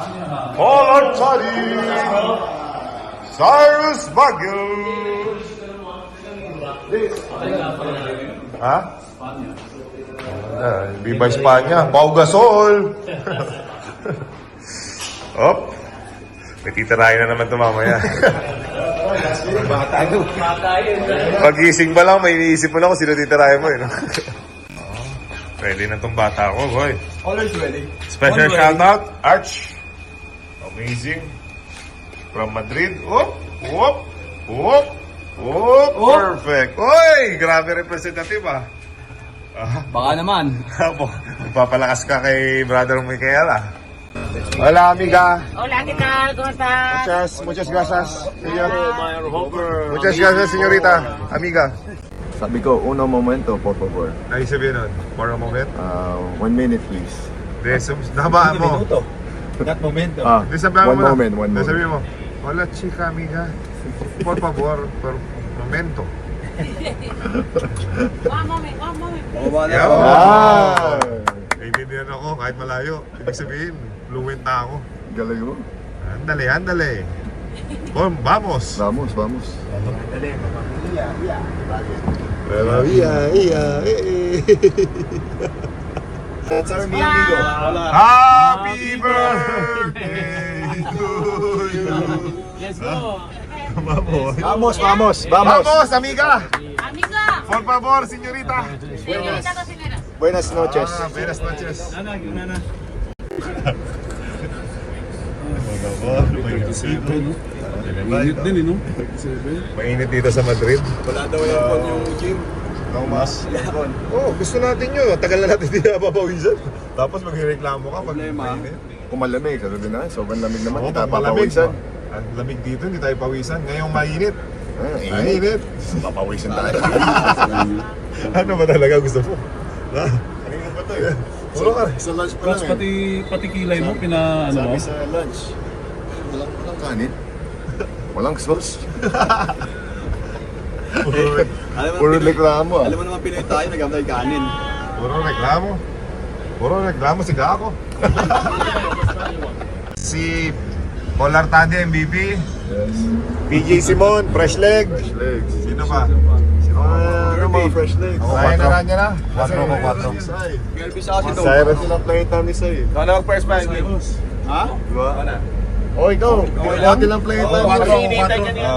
Oh. Paul Artadi. Cyrus Baguio. Ha? Ah, Viva Espanya. Pau Gasol. Op. May titirahin na naman ito mamaya. Pag-gising pa lang, may iniisip mo na kung sino titirahin mo. Eh, no? Pwede na itong bata ko, boy. Always ready. Special Always. shout out, Arch. Amazing. From Madrid. Oh, whoop, whoop, whoop. Oh. Perfect. Oy, grabe representative ah. Ah, Baka naman. Papalakas ka kay brother Michael ah. Hola amiga. Hola, ¿qué tal? ¿Cómo estás? Muchas, muchas gracias. Señor. Muchas gracias, señorita. Amiga. Sabi ko, uno momento, por favor. Ay, sabihin nun. For a moment. Uh, one minute, please. De, sum- nahabaan mo. That momento. Ah, sabihan one mo na. moment, one moment. sabihin mo. Hola, chica, amiga. Por favor, por momento. One moment, one moment. Yeah. Ah! Naiintindihan ako kahit malayo. Ibig sabihin, fluent na ako. Galing mo. Andale, andale. Oh, vamos. Vamos, vamos. Pero, iya, iya, eh, That's our meal, amigo. Happy birthday to you. Let's go. Vamos. Vamos, vamos, vamos. Vamos, amiga. Amiga. Por favor, señorita. Señorita cocinera. Buenas noches. Ah, buenas noches. Nana, nana. Mainit dito sa Madrid. Wala daw aircon yung gym. No mas. Oh, gusto natin yun. Tagal na natin hindi napapawisan. Tapos magreklamo ka pag Problema. mainit. Kung malamig, sabi na, sobrang lamig naman. Oo, pag malamig. papawisan. Ang lamig dito, hindi tayo pawisan. Ngayong mainit. Ah, init. Mainit. Papawisan tayo. ano ba talaga gusto mo? Ha? Kanina pa to eh. Puro ka. Sa lunch pa Plus, lang pati, pati kilay mo, pina, ano mo? Sabi sa lunch. Walang, walang kanin. Walang sauce. Puro, reklamo ah. alam mo naman Pinoy tayo, nag-apply kanin. puro reklamo. Puro reklamo si Gako. si Paul Artade, MVP. Yes. PJ Simon, fresh leg. Fresh legs. Sino pa? Ah, ano mga fresh legs? Ako, Kaya na lang niya na. Quattro ko, quattro. Kirby sa kasi to. Cyrus silang play time ni Sai. Ikaw na mag-first man. Ha? Diba? O ikaw, dati lang play time. Quattro.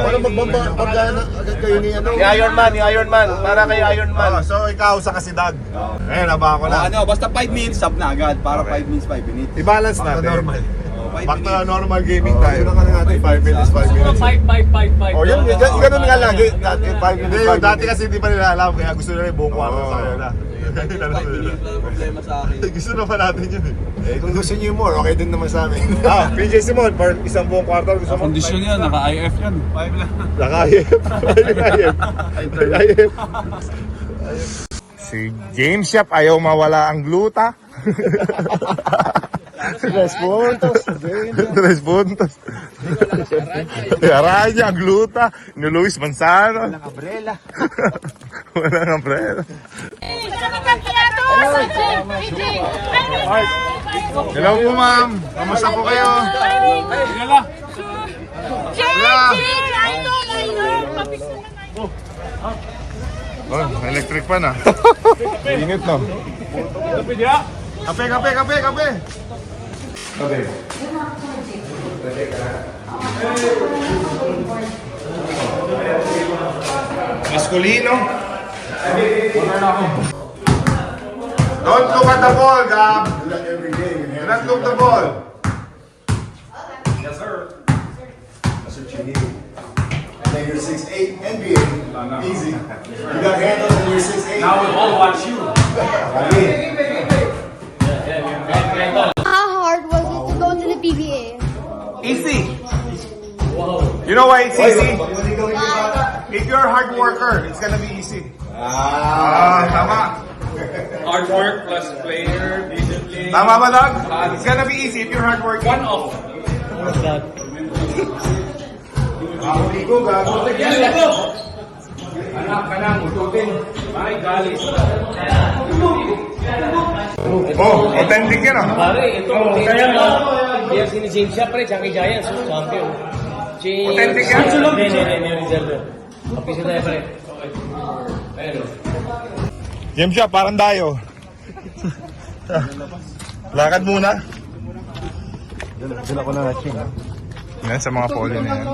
Wala magbamba, pagkana agad kayo ni ano. Yung Iron Man, yung Iron Man. Para kay Iron Man. Oh, so ikaw sa kasidag. Ngayon, naba ako O, na. ano, basta 5 minutes, sub na agad. Para 5 minutes, 5 minutes. I-balance natin. normal. 5 Back to normal gaming Tayo tayo. na ka na natin, 5 minutes, 5 minutes. Five, five, five, five. O yun, gan- ganun nga lagi. Dati 5 Hindi, minutes, yung 5 dati kasi hindi pa nila alam, kaya gusto nila yung buong kwarto Oo. Sa. 5 minutes lang ang problema sa akin. Gusto naman natin yun eh. Eh, kung gusto niyo more, okay din naman sa amin. Ah, PJ Simon, for isang buong kwarto gusto mo? Kondisyon yan, naka-IF yan. Nakayip. Nakayip. Si James Yap ayaw mawala ang gluta. Tres puntos. Tres puntos. Araya, ang gluta. Ni Luis Manzano. Walang umbrella. Walang umbrella. Hello po ma'am. Kamusta po kayo? Tingala. Oh, electric pan ah. Init no. Kapit ya. Kape, kape, kape, kape. Kape. Masculino. Don't look at the ball, Gab. Do not look the ball. Yes, sir. That's what you need. And then you're 6'8", NBA. Easy. You got handles and you're 6'8". Now we all watch you. How hard was it to go to the PBA? Easy. You know why it's easy? If you're a hard worker, it's gonna be easy. Ah, tama. Hard work plus player, discipline. Tama ba, Doug? It's gonna be easy if you're hard working. One off. Ako, gago. Anak ka lang, ututin. May galis. Oh, authentic yan ah. Pare, ito, kaya nga, kaya si James siya, pre, Chucky Giants, champion. Si... Authentic yan? Hindi, hindi, hindi, hindi, reserve. Kapisi tayo, pre. Okay. Ayun. Game shop, parang dayo. Lakad muna. Dala ko na na ching. Yan sa mga poli na yan.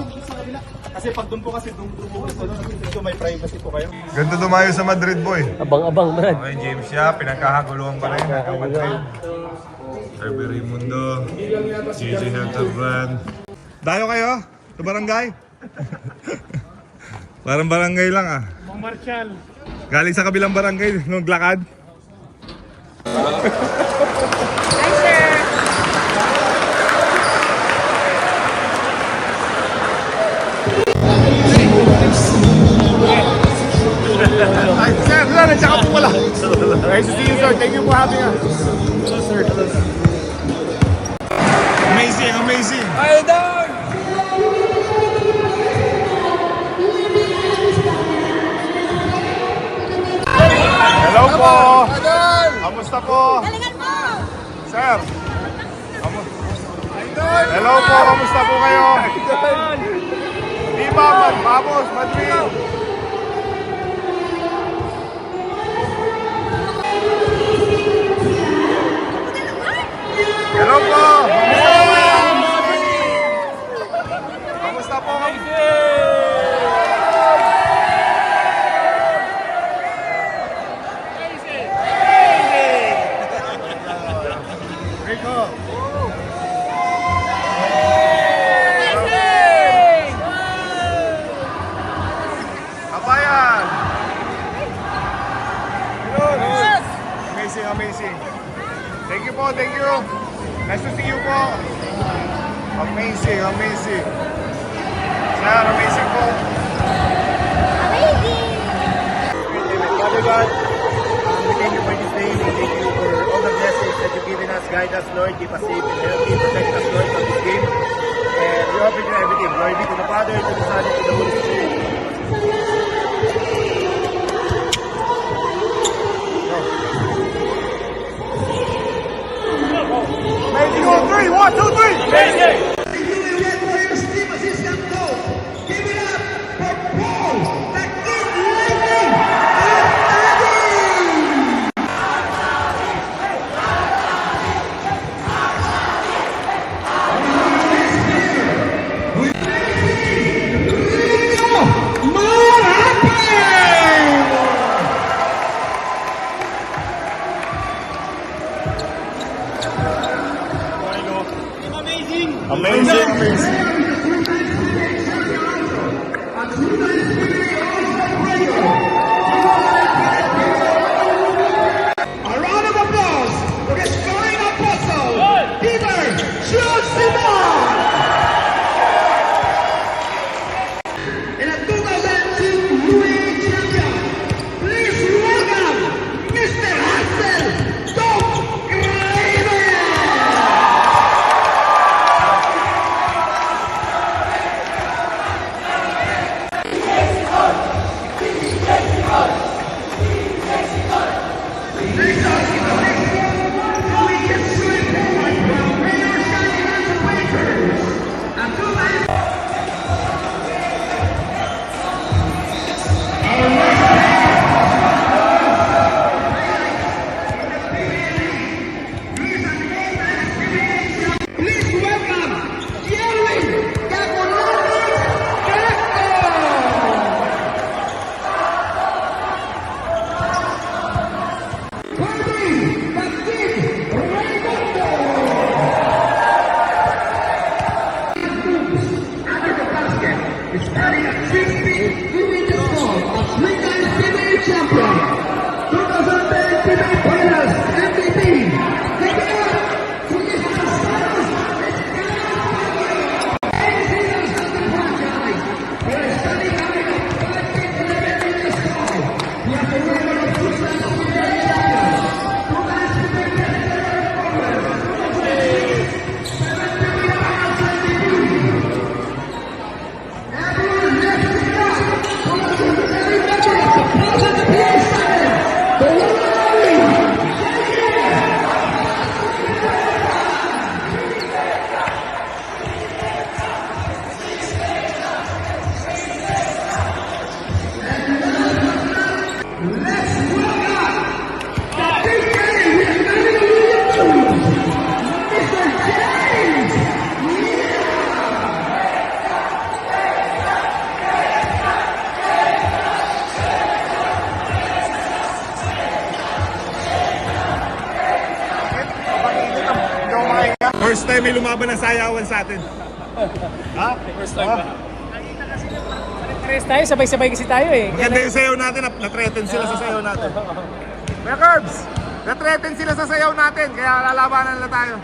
Kasi pag doon po kasi doon po dito may privacy po kayo. Ganda dumayo sa Madrid, boy. Abang-abang, man. Okay, James siya, pinagkakaguluhan pa rin hanggang Madrid. Kirby Raimundo, JJ Hildebrand. Dayo kayo? Sa barangay? Parang barangay lang ah. Mga Marshall. Galing sa kabilang barangay, nung lakad. Hi, sir. Ay, sir, sir, nagsaka po wala. Nice to see you, sir. Thank you for having us. Hello, sir. Hello. Amazing, amazing. Hello po. Kamusta po? Sir. Hello po, kamusta po kayo? Di ba, man, vamos, Madrid. Po. Amazing, amazing. Sir, amazing po. Amazing! Father God, we thank you for this day. We thank you for all the blessings that you've given us. Guide us, Lord. Keep us safe and healthy. Protect us, Lord, from this game. And we offer you everything. Glory be to the Father, to the Son, and to the Holy Spirit. Amazing on three. One, two, three. Move! Sayawan sa atin. Ha? First time ba? Pares tayo, sabay-sabay kasi tayo eh. Maganda yung sayaw natin, na- na-threaten sila sa sayaw natin. Kuya Curbs, na-threaten sila sa sayaw natin, kaya lalabanan nila tayo.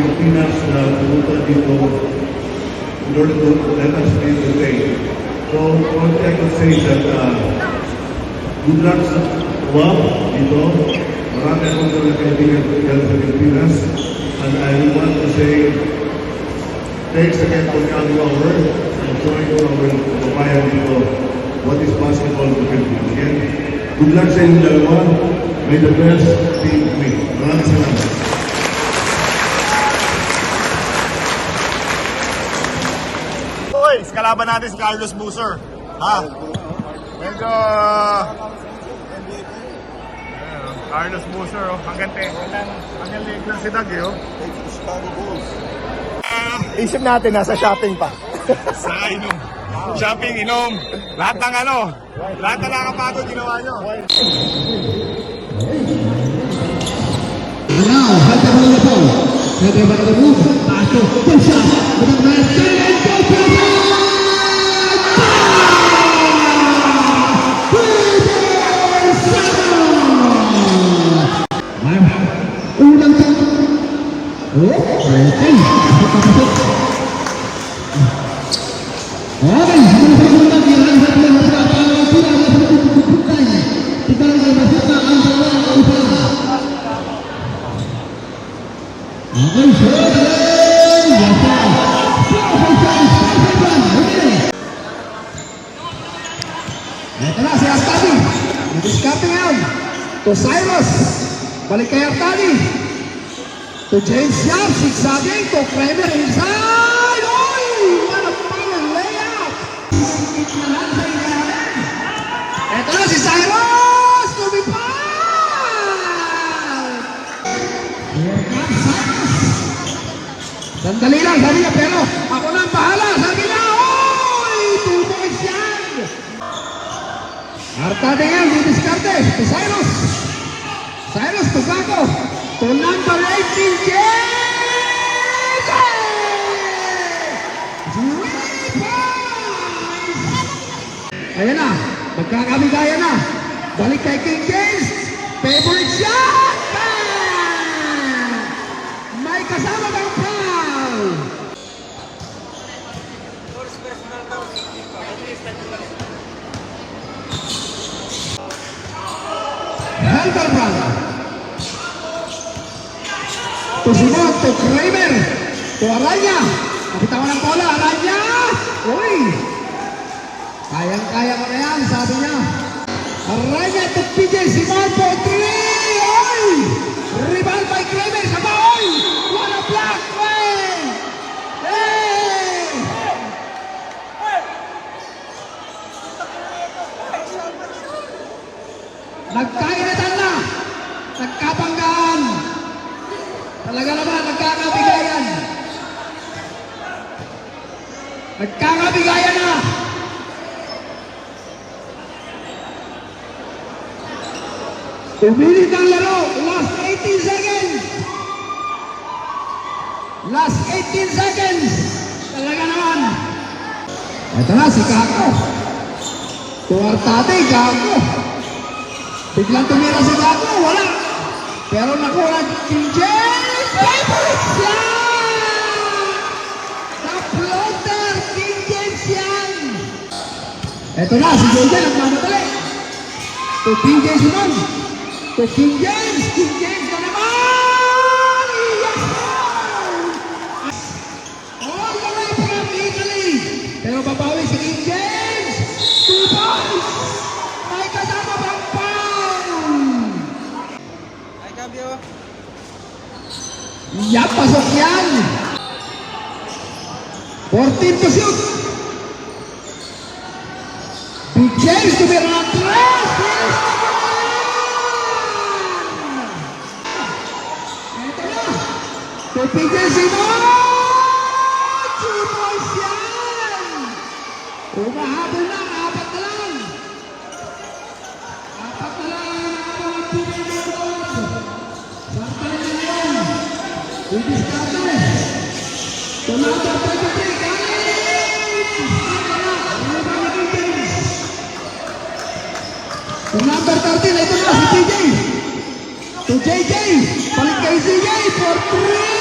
Pilipinas na pumunta dito in order to let us be entertained. So, what I can say is that uh, good luck sa Guam dito. Marami akong mga kaibigan dyan sa Pilipinas. And I want to say thanks again for coming over and showing our kababayan dito what is in the Philippines. Again, good luck sa inyong. May the best team win. Maraming. Kalaban natin si Carlos Boozer. Ha? Medyo... Ayan, oh. Carlos Boozer, oh. Hanggang te. Hanggang, hanggang Lakers si Doug, eh, oh. Isip natin, nasa shopping pa. Sa inom. Shopping, inom. Lahat ng ano. Lahat na nakapagod ginawa nyo. Now, mo na po. Pwede ba na move? Pasok. Push up. With a nice and go ay masok na ang dalawa ang upa. Okay, sure. Yes, sir. Four, five, five, five, five, one. Okay. Ito na si Artadi. Nadiskarte ngayon. To Cyrus. Balik kay Artadi. To James Yap. Zigzagging. To Kramer inside. Oy! What a power layup. Ito na si Cyrus. Lumipad. Here comes Cyrus. Sandali lang, sabi niya, pero ako na ang bahala. Sabi niya, oy! Two points yan. Artade yan, didiskarte. To Cyrus. Cyrus, to Gago. To number 18, James! Three points! Ayan na, magkakabigaya na. Balik kay King James. Favorite shot! Bang! May kasama ng foul! Helderman. To Simon, to Kramer. To Aranya. Nabitawan ng bola, Aranya. Uy! Kayang-kaya ko na yan, sabi niya. Aranya to PJ Simon for three! Oy! Rebound by Kramer sa baoy! What a block! Hey! Hey! Nagkainitan na! Nagkabanggaan! Talaga naman, nagkakabigayan! Nagkakabigayan na! Umilit ang laro. Last 18 seconds. Last 18 seconds. Talaga naman. Ito na si Kako. Tuwartate, Kako. Biglang tumira si Kako. Wala. Pero nakuha King James. Favorite shot! Floater, King James yan. Ito na, si JJ nagmamadali. To PJ Simon. To King James. King James na naman. Yes! All the way from Italy. Pero babawi si King James. Two points. May kasama pang foul. Yan, pasok yan. 14 to shoot. Big James tumira ng tres. Yes, PPG Simon! Two points yan! Umahabol apat 13, ito na TJ. Si Balik kay CJ for three.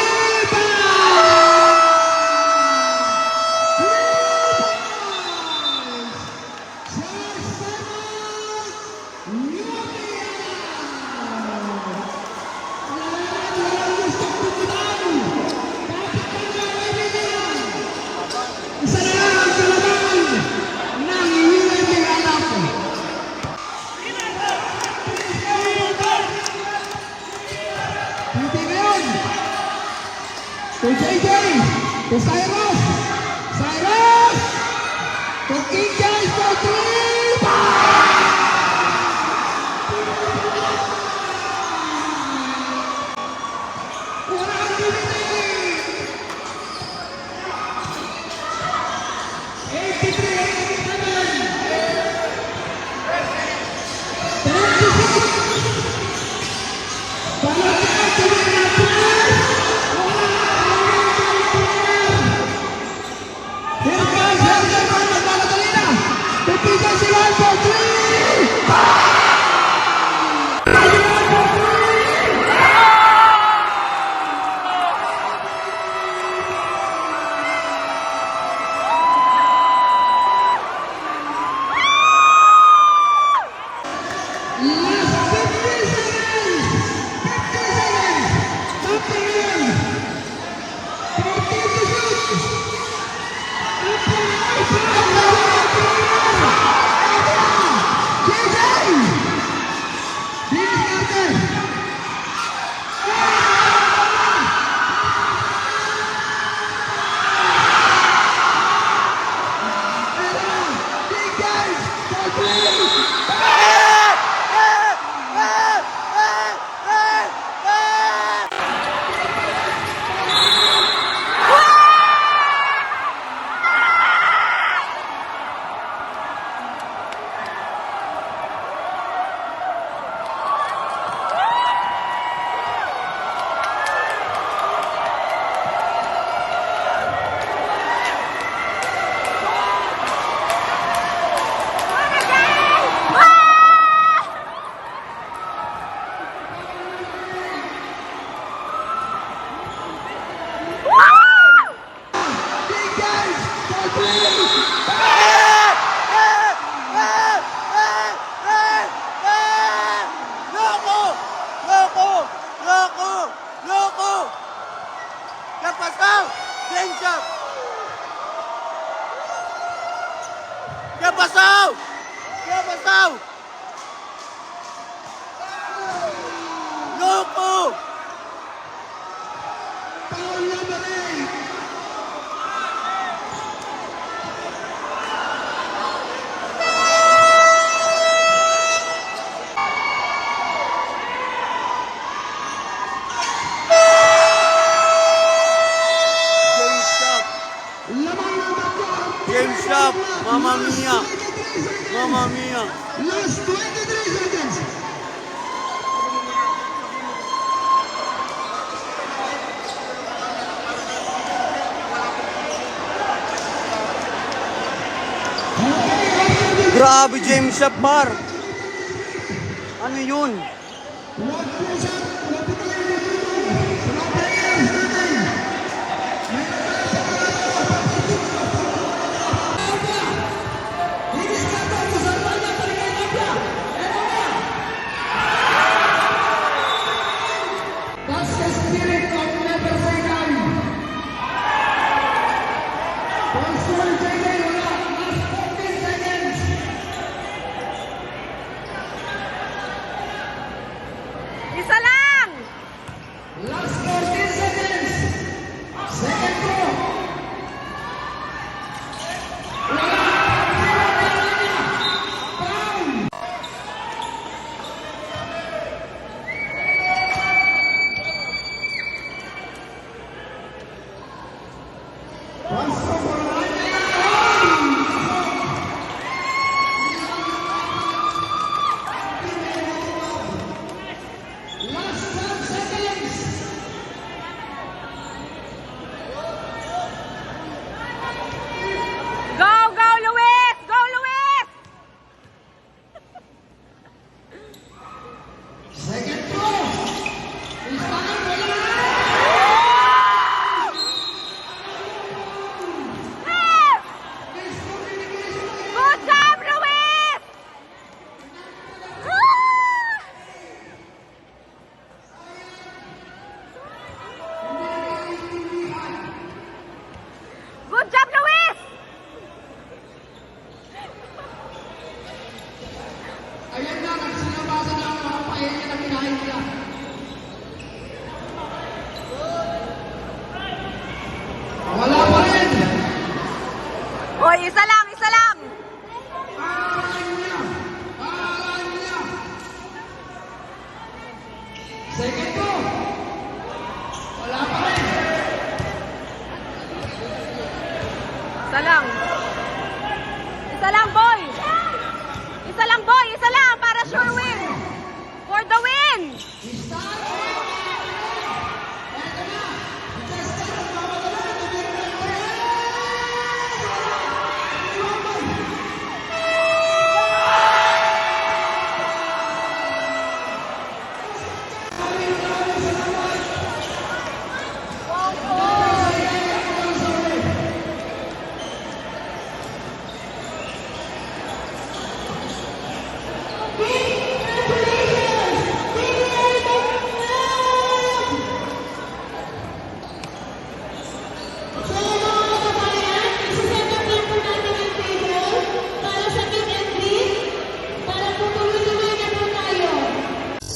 Muslim Shop Bar. Ano yun? That's the Isa lang. Isa lang po!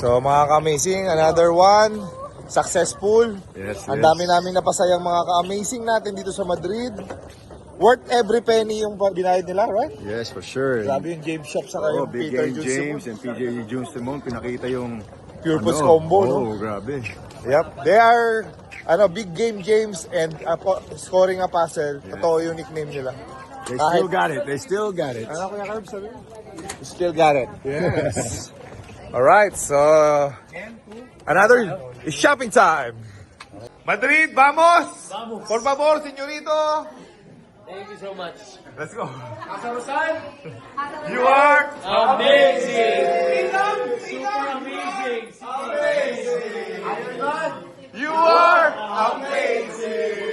So mga ka-amazing, another one. Successful. Yes, Ang yes. dami namin napasayang mga ka-amazing natin dito sa Madrid. Worth every penny yung binayad nila, right? Yes, for sure. Grabe yung James Shop sa Oh, yung Big Peter Game Juice James and PJ Jones Simon, pinakita yung Purpose ano, combo, no? Oh, grabe. Yep. They are ano, Big Game James and uh, po- scoring a puzzle. Totoo yung nickname nila. They Kahit- still got it. They still got it. Ano Kuya Carb sabi? Still got it. Yes. All right, so another shopping time. Madrid, vamos. Vamos. Por favor, señorito. Thank you so much. Let's go. you are amazing. Freedom, freedom. amazing. Amazing. amazing. You are amazing.